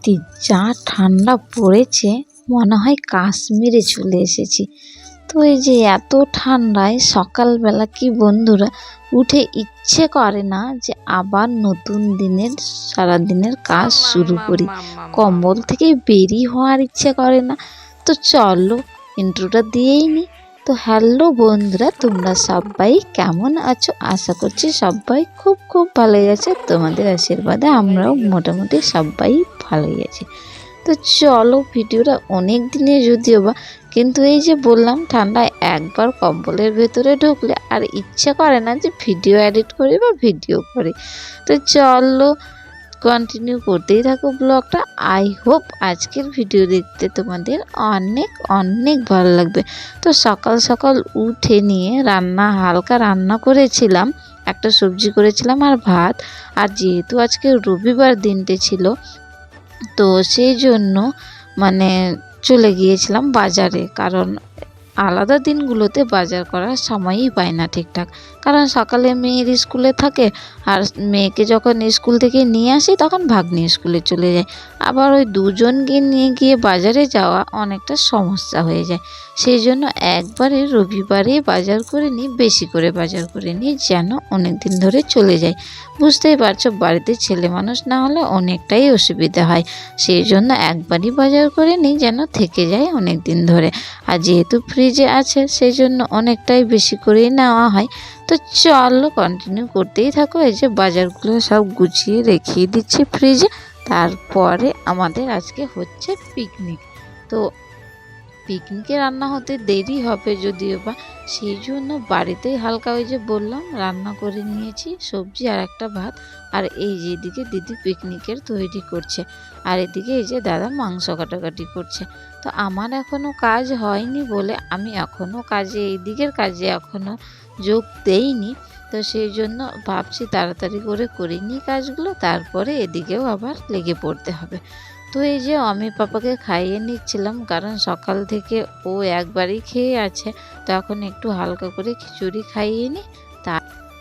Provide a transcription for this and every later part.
সত্যি যা ঠান্ডা পড়েছে মনে হয় কাশ্মীরে চলে এসেছি। তো এই যে এত ঠান্ডায় সকালবেলা কি বন্ধুরা উঠে ইচ্ছে করে না যে আবার নতুন দিনের সারাদিনের কাজ শুরু করি। কম্বল থেকে বেরিয়ে হওয়ার ইচ্ছে করে না। তো চলো ইন্ট্রোটা দিয়েই নি। তো হ্যালো বন্ধুরা তোমরা সবাই কেমন আছো? আশা করছি সবাই খুব খুব ভালোই আছে। তোমাদের আশীর্বাদে আমরাও মোটামুটি সবাই ভালোই আছি তো চলো ভিডিওটা অনেক দিনের যদিও বা, কিন্তু এই যে বললাম ঠান্ডায় একবার কম্বলের ভেতরে ঢুকলে আর ইচ্ছে করে না যে ভিডিও এডিট করি বা ভিডিও করি। তো চলো কন্টিনিউ করতেই থাকো ব্লগটা। আই হোপ আজকের ভিডিও দেখতে তোমাদের অনেক অনেক ভালো লাগবে। তো সকাল সকাল উঠে নিয়ে রান্না, হালকা রান্না করেছিলাম। একটা সবজি করেছিলাম আর ভাত। আর যেহেতু আজকে রবিবার দিনটে ছিল তো সেই জন্য মানে চলে গিয়েছিলাম বাজারে, কারণ আলাদা দিনগুলোতে বাজার করার সময়ই পায় না ঠিকঠাক। কারণ সকালে মেয়ের স্কুলে থাকে আর মেয়েকে যখন স্কুল থেকে নিয়ে আসি তখন ভাগ্নি স্কুলে চলে যায়। আবার ওই দুজনকে নিয়ে গিয়ে বাজারে যাওয়া অনেকটা সমস্যা হয়ে যায়। সেই জন্য একবারে রবিবারে বাজার করে নিই বেশি করে বাজার করে নিই যেন অনেক দিন ধরে চলে যায়। বুঝতেই পারছ, বাড়িতে ছেলে মানুষ না হলে অনেকটাই অসুবিধা হয়। সেই জন্য একবারই বাজার করে নিই যেন থেকে যায় অনেক দিন ধরে। আর যেহেতু ফ্রিজে আছে, সেই জন্য অনেকটাই বেশি করেই নেওয়া হয়। তো চলো কন্টিনিউ করতেই থাকো, এই যে বাজারগুলো সব গুছিয়ে রেখে দিচ্ছি ফ্রিজে তারপরে আমাদের আজকে হচ্ছে পিকনিক তো পিকনিকে রান্না হতে দেরি হবে যদিও বা, সেই জন্য বাড়িতেই হালকা ওই যে বললাম, রান্না করে নিয়েছি সবজি আর একটা ভাত। আর এই যে এদিকে দিদি পিকনিকের তৈরি করছে, আর এদিকে এই যে দাদা মাংস কাটাকাটি করছে। তো আমার এখনও কাজ হয়নি বলে আমি এখনও কাজে, এই দিকের কাজে এখনও যোগ দেইনি। তো সেই জন্য ভাবছি তাড়াতাড়ি করে করে নিই কাজগুলো, তারপরে এদিকেও আবার লেগে পড়তে হবে। তো এই যে আমি পাপাকে খাইয়ে নিচ্ছিলাম, কারণ সকাল থেকে ও একবারই খেয়ে আছে। তো এখন একটু হালকা করে খিচুড়ি খাইয়ে নিই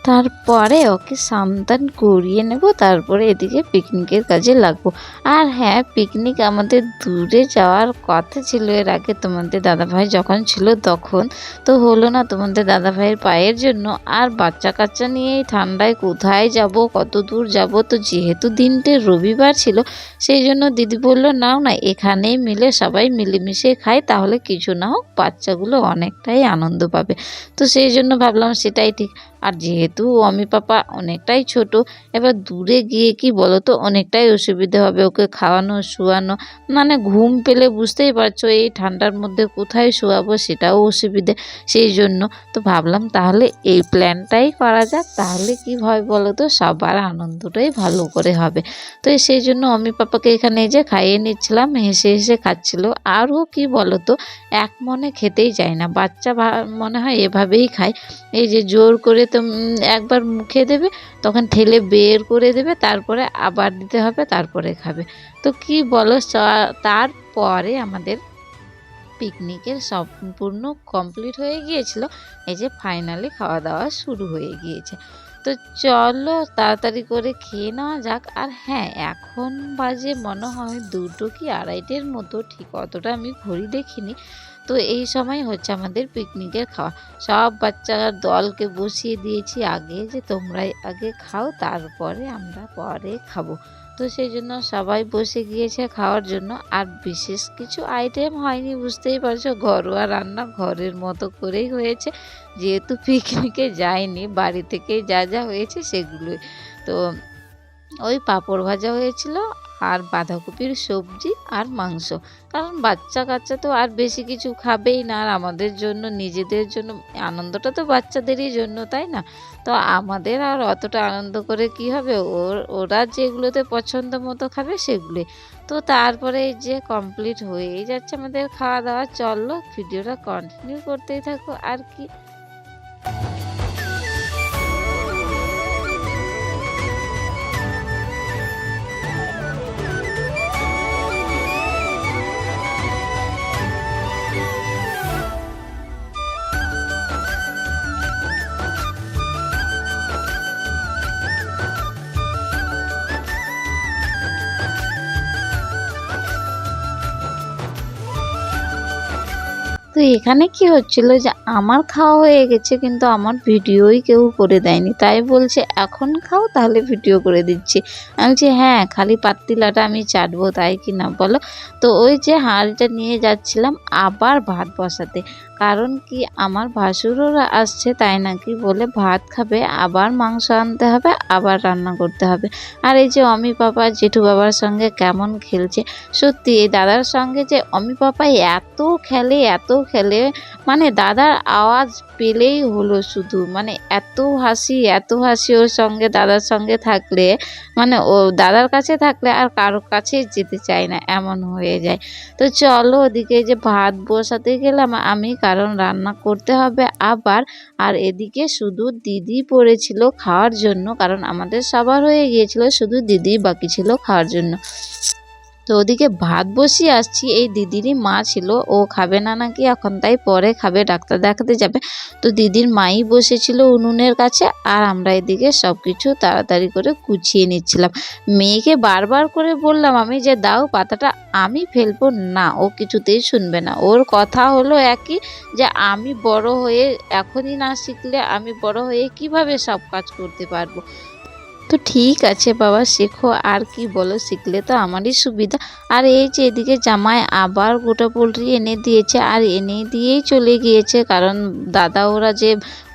তারপরে ওকে সান্তান করিয়ে নেব, তারপরে এদিকে পিকনিকের কাজে লাগবো। আর হ্যাঁ পিকনিক আমাদের দূরে যাওয়ার কথা ছিল, এর আগে তোমাদের দাদাভাই যখন ছিল তখন। তো হলো না তোমাদের দাদাভাইয়ের পায়ের জন্য, আর বাচ্চা কাচ্চা নিয়েই ঠান্ডায় কোথায় যাব, কত দূর যাব? তো যেহেতু দিনটে রবিবার ছিল, সেই জন্য দিদি বলল, নাও না, এখানেই মিলে সবাই মিলেমিশে খাই, তাহলে কিছু না হোক, বাচ্চাগুলো অনেকটাই আনন্দ পাবে। তো সেই জন্য ভাবলাম সেটাই ঠিক। আর যেহেতু অমি পাপা অনেকটাই ছোট, এবার দূরে গিয়ে কি বলো তো অনেকটাই অসুবিধে হবে ওকে খাওয়ানো, শোয়ানো। মানে ঘুম পেলে বুঝতেই পারছ, এই ঠান্ডার মধ্যে কোথায় শোয়াবো সেটাও অসুবিধে। সেই জন্য তো ভাবলাম তাহলে এই প্ল্যানটাই করা যাক, তাহলে কি হয় বলো তো সবার আনন্দটাই ভালো করে হবে। তো সেই জন্য অমি পাপাকে এখানে যে খাইয়ে নিচ্ছিলাম, হেসে হেসে খাচ্ছিল। আরও কি বলো তো এক মনে খেতেই যায় না। বাচ্চা মনে হয় এভাবেই খায়। এই যে জোর করে তো একবার মুখে দেবে, তখন ঠেলে বের করে দেবে, তারপরে আবার দিতে হবে, তারপরে খাবে। তো কি বলো তারপরে আমাদের পিকনিকের সম্পূর্ণ কমপ্লিট হয়ে গিয়েছিল। এই যে ফাইনালি খাওয়া দাওয়া শুরু হয়ে গিয়েছে। তো চলো তাড়াতাড়ি করে খেয়ে নেওয়া যাক। আর হ্যাঁ এখন বাজে মনে হয় দুটো কি আড়াইটের মতো, ঠিক অতটা আমি ঘড়ি দেখিনি। তো এই সময় হচ্ছে আমাদের পিকনিকের খাওয়া। সব বাচ্চার দলকে বসিয়ে দিয়েছি, আগে যে তোমরাই আগে খাও, তারপরে আমরা পরে খাব। তো সেই জন্য সবাই বসে গিয়েছে খাওয়ার জন্য, আর বিশেষ কিছু আইটেম হয়নি, বুঝতেই পারছ? ঘরোয়া রান্না ঘরের মতো করেই হয়েছে। যেহেতু পিকনিকে যায়নি বাড়ি থেকেই যা যা হয়েছে সেগুলোই। তো ওই পাঁপড় ভাজা হয়েছিল আর বাঁধাকপির সবজি আর মাংস। কারণ বাচ্চা কাচ্চা তো আর বেশি কিছু খাবেই না, আর আমাদের জন্য, নিজেদের জন্য, আনন্দটা তো বাচ্চাদেরই জন্য, তাই না? তো আমাদের আর অতটা আনন্দ করে কি হবে? ওর, ওরা যেগুলোতে পছন্দ মতো খাবে সেগুলোই। তো তারপরে যে কমপ্লিট হয়েই যাচ্ছে আমাদের খাওয়া দাওয়া চলল ভিডিওটা কন্টিনিউ করতেই থাকো। আর কি তো এখানে কি হচ্ছিল যে আমার খাওয়া হয়ে গেছে, কিন্তু আমার ভিডিওই কেউ করে দেয়নি। তাই বলছে, এখন খাও, তাহলে ভিডিও করে দিচ্ছি। আমি বলছি হ্যাঁ খালি পাত্তিলাটা আমি চাটবো, তাই কি না বলো? তো ওই যে হাঁড়িটা নিয়ে যাচ্ছিলাম আবার ভাত বসাতে। কারণ কি আমার ভাসুররা আসছে তাই নাকি বলে ভাত খাবে, আবার মাংস আনতে হবে, আবার রান্না করতে হবে। আর এই যে অমি পাপা, জেঠু বাবার সঙ্গে কেমন খেলছে? সত্যি, এই দাদার সঙ্গে যে অমি পাপা এত খেলে এত খেলে মানে দাদার আওয়াজ পেলেই হলো শুধু। মানে এত হাসি এত হাসি ওর সঙ্গে, দাদার সঙ্গে থাকলে মানে ও দাদার কাছে থাকলে আর কারোর কাছেই যেতে চায় না, এমন হয়ে যায়। তো চলো ওদিকে যে ভাত বসাতে গেলাম, আমি কারণ রান্না করতে হবে আবার। আর এদিকে শুধু দিদি পড়েছিল খাওয়ার জন্য, কারণ আমাদের সবার হয়ে গিয়েছিল শুধু দিদি, বাকি ছিল খাওয়ার জন্য। তো ওদিকে ভাত বসিয়ে আসছি। এই দিদিরই মা ছিল, ও খাবে না নাকি? এখন তাই পরে খাবে, ডাক্তার দেখাতে যাবে। তো দিদির মাই বসেছিল উনুনের কাছে আর আমরা এদিকে সব কিছু তাড়াতাড়ি করে কুচিয়ে নিচ্ছিলাম। মেয়েকে বারবার করে বললাম, আমি যে দাও পাতাটা, আমি ফেলব না। ও কিছুতেই শুনবে না। ওর কথা হলো একই যে, আমি বড় হয়ে এখনই না শিখলে আমি বড় হয়ে কীভাবে সব কাজ করতে পারব? তো ঠিক আছে বাবা, শেখো, আর কি বলো? শিখলে তো আমারই সুবিধা। আর এই যে এদিকে জামাই আবার গোটা পোলট্রি এনে দিয়েছে আর এনে দিয়েই চলে গিয়েছে, কারণ দাদা ওরা যে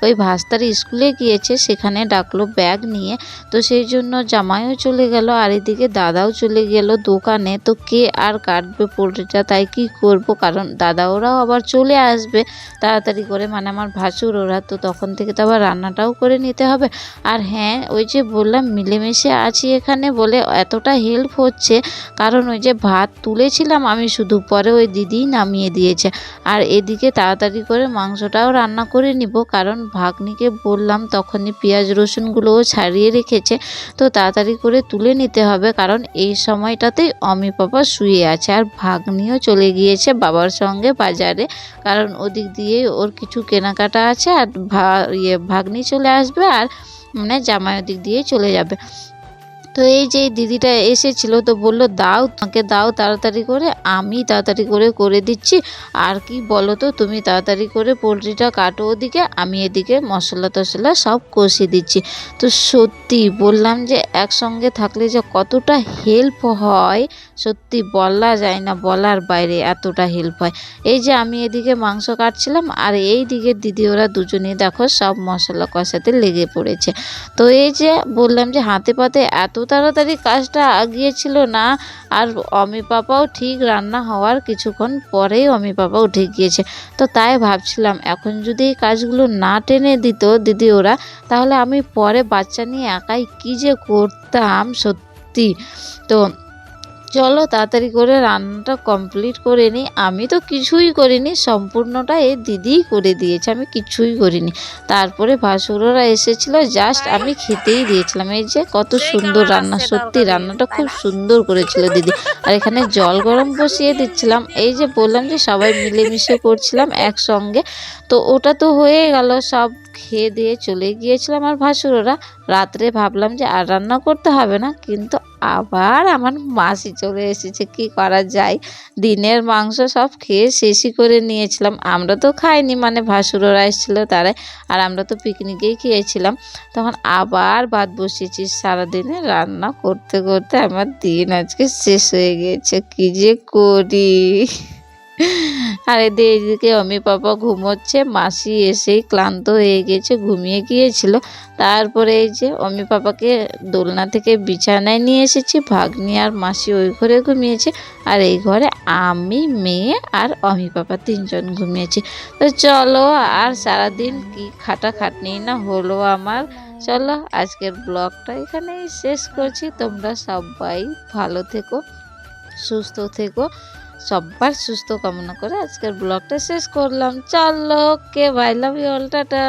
ওই ভাস্তার স্কুলে গিয়েছে সেখানে ডাকলো ব্যাগ নিয়ে। তো সেই জন্য জামাইও চলে গেল আর এদিকে দাদাও চলে গেল দোকানে। তো কে আর কাটবে পোলট্রিটা, তাই কি করব? কারণ দাদা ওরাও আবার চলে আসবে তাড়াতাড়ি করে মানে আমার ভাসুর ওরা। তো তখন থেকে তো আবার রান্নাটাও করে নিতে হবে। আর হ্যাঁ ওই যে বললাম মিলেমিশে আছি এখানে বলে এতটা হেল্প হচ্ছে। কারণ ওই যে ভাত তুলেছিলাম, আমি শুধু পরে ওই দিদিই নামিয়ে দিয়েছে। আর এদিকে তাড়াতাড়ি করে মাংসটাও রান্না করে নিব। কারণ ভাগ্নিকে বললাম তখনই পেঁয়াজ রসুনগুলোও ছাড়িয়ে রেখেছে। তো তাড়াতাড়ি করে তুলে নিতে হবে। কারণ এই সময়টাতেই অমি পাপা শুয়ে আছে আর ভাগ্নিও চলে গিয়েছে বাবার সঙ্গে বাজারে। কারণ ওদিক দিয়েই ওর কিছু কেনাকাটা আছে আর ভা ইয়ে ভাগ্নি চলে আসবে আর মানে জামাইয়ের দিক দিয়ে চলে যাবে। তো এই যে দিদিটা এসেছিল তো বলল, দাও তোমাকে দাও তাড়াতাড়ি করে, আমি তাড়াতাড়ি করে করে দিচ্ছি। আর কি বলো তো তুমি তাড়াতাড়ি করে পোলট্রিটা কাটো ওদিকে, আমি এদিকে মশলা টশলা সব কষিয়ে দিচ্ছি। তো সত্যি বললাম যে, একসঙ্গে থাকলে যে কতটা হেল্প হয়, সত্যি বলা যায় না, বলার বাইরে এতটা হেল্প হয়। এই যে আমি এদিকে মাংস কাটছিলাম, আর এই দিকে দিদি ওরা দুজনেই দেখো সব মশলা কষাতে লেগে পড়েছে। তো এই যে বললাম যে, হাতে পাতে এত তাড়াতাড়ি কাজটা আগিয়েছিল না। আর অমি পাপাও ঠিক রান্না হওয়ার কিছুক্ষণ পরেই অমি পাপা উঠে গিয়েছে। তো তাই ভাবছিলাম, এখন যদি এই কাজগুলো না টেনে দিত দিদি ওরা, তাহলে আমি পরে বাচ্চা নিয়ে একাই কী যে করতাম সত্যি। তো চলো তাড়াতাড়ি করে রান্নাটা কমপ্লিট করে নিই আমি তো কিছুই করিনি সম্পূর্ণটা এ দিদিই করে দিয়েছে আমি কিছুই করিনি। তারপরে ভাসুররা এসেছিল জাস্ট আমি খেতেই দিয়েছিলাম। এই যে কত সুন্দর রান্না সত্যি রান্নাটা খুব সুন্দর করেছিল দিদি। আর এখানে জল গরম বসিয়ে দিচ্ছিলাম। এই যে বললাম যে সবাই মিলেমিশে করছিলাম একসঙ্গে। তো ওটা তো হয়ে গেল সব খেয়ে দিয়ে চলে গিয়েছিলাম আর ভাসুররা। রাত্রে ভাবলাম যে আর রান্না করতে হবে না কিন্তু আবার আমার মাসি চলে এসেছে, কি করা যায়? দিনের মাংস সব খেয়ে শেষই করে নিয়েছিলাম। আমরা তো খাইনি মানে ভাসুররা এসেছিল তারাই আর আমরা তো পিকনিকেই খেয়েছিলাম। তখন আবার ভাত বসিয়েছি, সারাদিনে রান্না করতে করতে আমার দিন আজকে শেষ হয়ে গিয়েছে, কি যে করি? আর এদিকে অমি পাপা ঘুমোচ্ছে, মাসি এসেই ক্লান্ত হয়ে গেছে, ঘুমিয়ে গিয়েছিল। তারপরে এই যে অমি পাপাকে দোলনা থেকে বিছানায় নিয়ে এসেছি, ভাগ্নি আর মাসি ওই ঘরে ঘুমিয়েছে। আর এই ঘরে আমি, মেয়ে আর অমি পাপা তিনজন ঘুমিয়েছি। তো চলো, আর সারাদিন কি খাটা খাটনি না হলো আমার? চলো, আজকের ব্লগটা এখানেই শেষ করছি। তোমরা সবাই ভালো থেকো, সুস্থ থেকো। সবার সুস্থ কামনা করে আজকের ব্লগটা শেষ করলাম। চলো okay bye love you all tata.